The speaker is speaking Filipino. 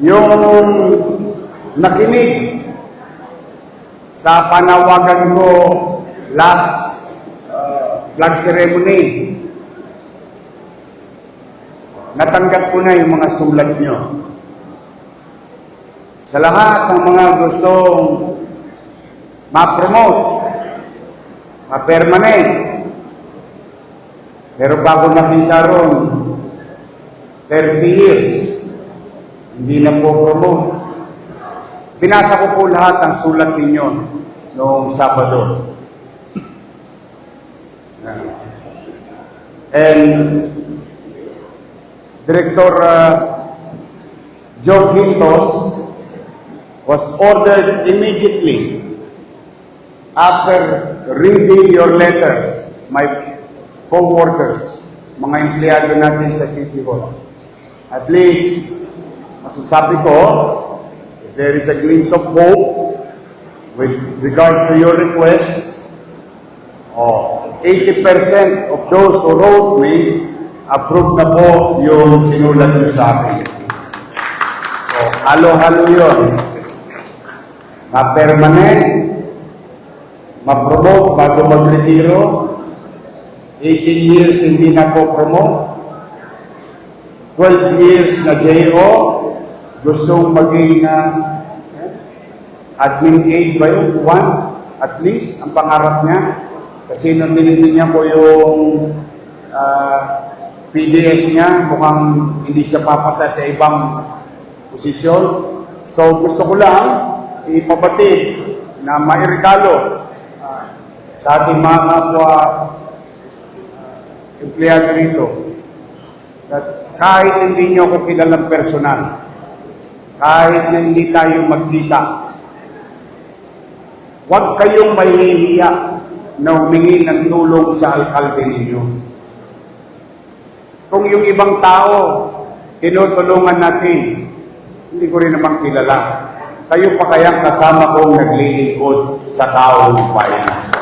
yung nakinig sa panawagan ko last uh, ceremony. Natanggap ko na yung mga sulat nyo. Sa lahat ng mga gustong ma-promote, ma-permanent, pero bago nakita ron, 30 years, hindi na po promote. Binasa ko po lahat ng sulat ninyo noong Sabado. And Director uh, Joe Quintos was ordered immediately after reading your letters, my co-workers, mga empleyado natin sa City Hall. At least, masasabi ko, there is a glimpse of hope with regard to your request, oh, 80% of those who wrote me, approved na po yung sinulat nyo sa akin. So, halo-halo yun. Ma-permanent, ma-promote bago mag-retiro, 18 years hindi na po promote, 12 years na JO, gustong maging uh, admin aid ba yun? One, at least, ang pangarap niya. Kasi nung tinitingnan ko yung ah, PDS niya, mukhang hindi siya papasa sa ibang posisyon. So gusto ko lang ipabatid na mairegalo ah, sa ating mga kapwa ah, empleyado rito. That kahit hindi niyo ako kilalang personal, kahit na hindi tayo magkita, huwag kayong mahihiya na humingi ng tulong sa alkalde ninyo. Kung yung ibang tao, tinutulungan natin, hindi ko rin naman kilala. Kayo pa kayang kasama kong naglilingkod sa taong bayan.